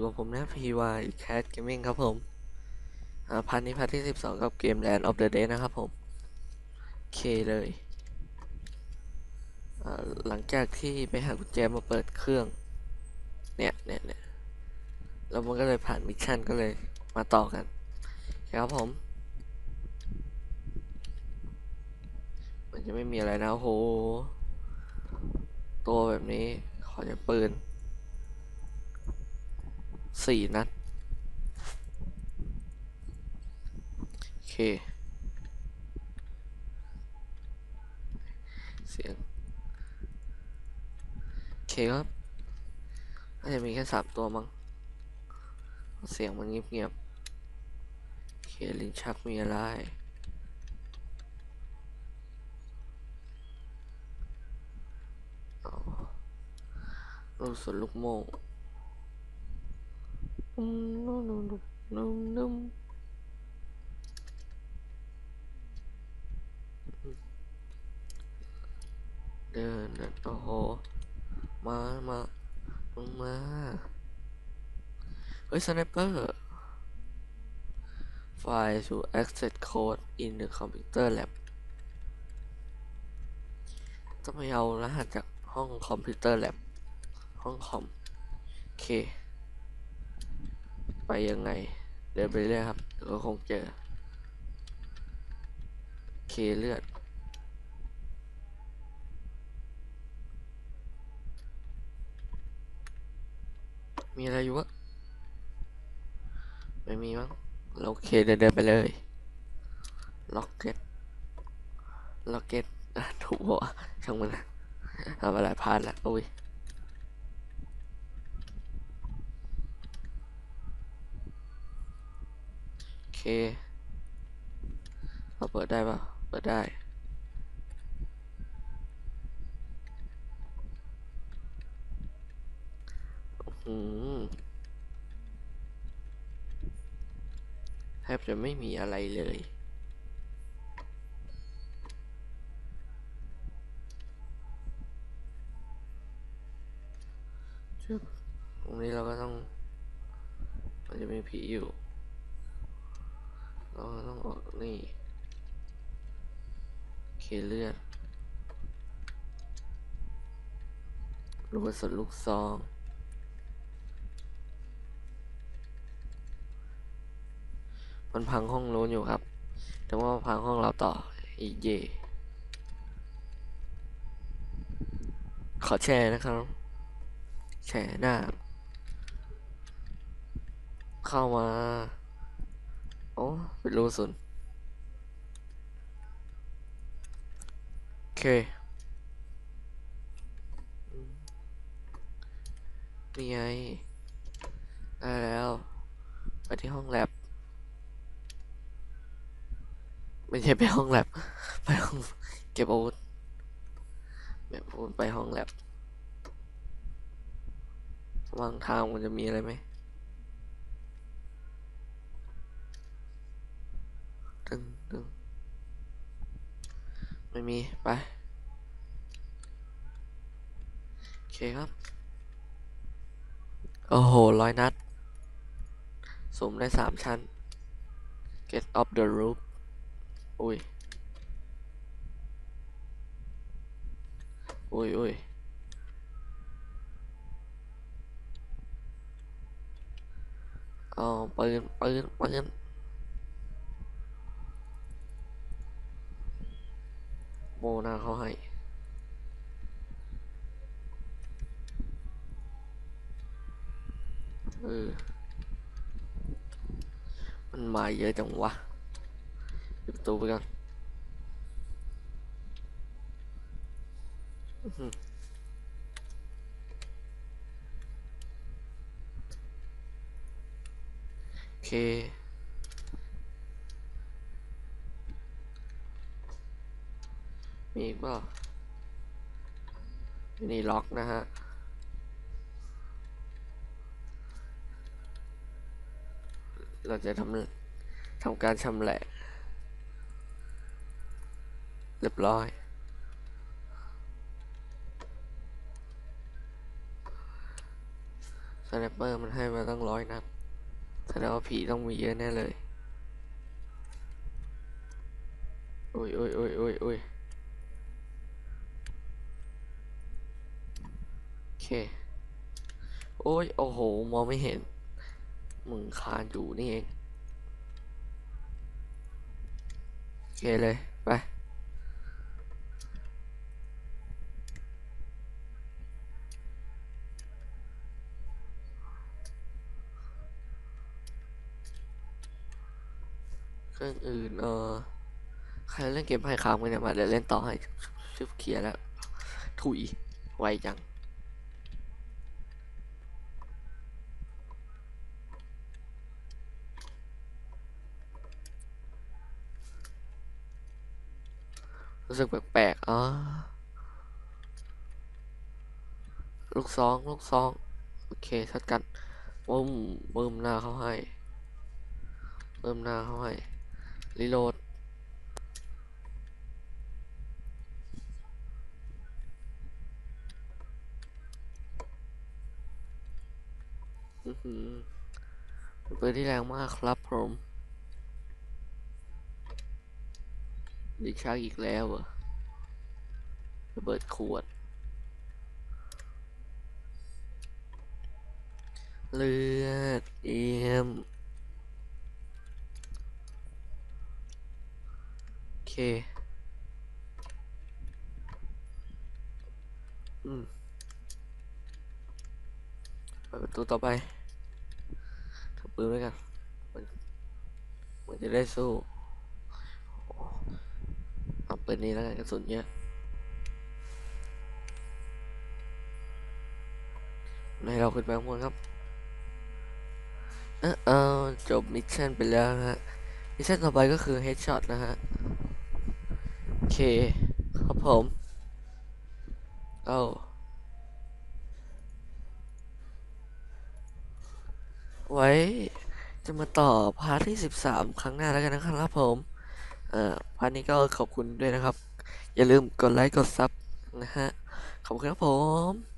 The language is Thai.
อยู่กับผมนะ PY Cat Gaming ครับผมอ่าพันนี้พันที่ 12 กับเกม Land of the Dead นะครับผม โอเคเลย หลังจากที่ไปหากุญแจมาเปิดเครื่อง เนี่ยเนี่ยเนี่ยแล้วมันก็เลยผ่านมิชชั่นก็เลยมาต่อกัน ครับผม มันจะไม่มีอะไรนะโอ้โหตัวแบบนี้ขอจะปืน สี่นัด โอเค เสียง โอเคครับน่าจจะมีแค่สามตัวมั้ง เสียงมันเงียบๆ โอเค ลิ้นชักมีอะไรลูกส่วนลูกโม่ นุ่มนุ่มนุ่มนุ่มเดินเดินโอ้โห มามาลงมา เฮ้ยสไนเปอร์ File to access code in the computer lab ต้องไปเอารหัสจากห้องคอมพิวเตอร์แลบห้องคอม โอเค ไปยังไง เดินไปเรื่อยครับก็คงเจอ เคเลือด มีอะไรอยู่วะ ไม่มีมั้งเราโอเคเดินเดินไปเลย ล็อกเก็ต ล็อกเก็ตอะถูกปะวช่างมันนะทำอะไรพลาดละอุ้ย โอ เคเราเปิดได้ปะเปิดได้อืมแทบจะไม่มีอะไรเลยตรงนี้เราก็ต้อง มันจะมีผีอยู่ ก็ต้องออกนี่เคเลือดลูกกระสุนลูกซอง มันพังห้องโน้นอยู่ครับ แต่ว่าพังห้องเราต่ออีเยขอแชร์นะครับ แชร์หน้า เข้ามา อ้เป็นรูสุนโอเคมนี่ไง ได้แล้ว ไปที่ห้องแลบไม่ใช่ไปห้องแลบ ไปห้องเก็บอาวุธแบบไปห้องแลบวางทางมันจะมีอะไรไหม ตึงตึงไม่มี ไป โอเคครับ โอ้โหร้อยนัดสุ่มได้สามชั้น get up the roof อุ้ย อุ้ยอุ้ยเอาปืนปืนปืนโมนาเขาให้ เออ มันมาเยอะจังวะปิดประตูไปกันโอเคมีอีกเปล่านี่ล็อกนะฮะ เราจะทำทำการชำแหละ เรียบร้อยสสไนเปอร์มันให้มาตั้งร้อยนัดแสดงว่าผีต้องมีเยอะแน่เลยโอ้ยอุ้ยอุ้ยอุ้ยอุ้ยโอเค โอ้ย โอ้โห มองไม่เห็น มึงคานอยู่นี่เองโอเคเลยไป เครื่องอื่นเออใครเล่นเกมไพ่ค้างกันเนี่ยมาเดี๋ยวเล่นต่อให้ชิบเคลียร์แล้วถุยไวจัง รู้สึกแปลกๆอ๋อลูกซองลูกซอง โอเคชัดกันบึ้มบึ้มหน้าเขาให้บึ้มหน้าเขาให้รีโหลดอือหือเป็นที่แรงมากครับผม ดิชาอีกแล้วเหรอระเบิดขวด เลือดเอียมโอเค อืมเปิดประตูต่อไปถือปืนไว้กันมันมันจะได้สู้ เอาปืนนี้แล้วกันกระสุนเยอะให้เราขึ้นไปข้างบนครับ เออเออจบมิชชั่นไปแล้วนะฮะ มิชชั่นต่อไปก็คือ Headshot นะฮะ โอเค ครับผม เอาไว้จะมาต่อพาร์ทที่ 13 ครั้งหน้าแล้วกันนะครับผม เอ่อพันนี้ก็ขอบคุณด้วยนะครับ อย่าลืมกดไลค์กดซับนะฮะ ขอบคุณครับผม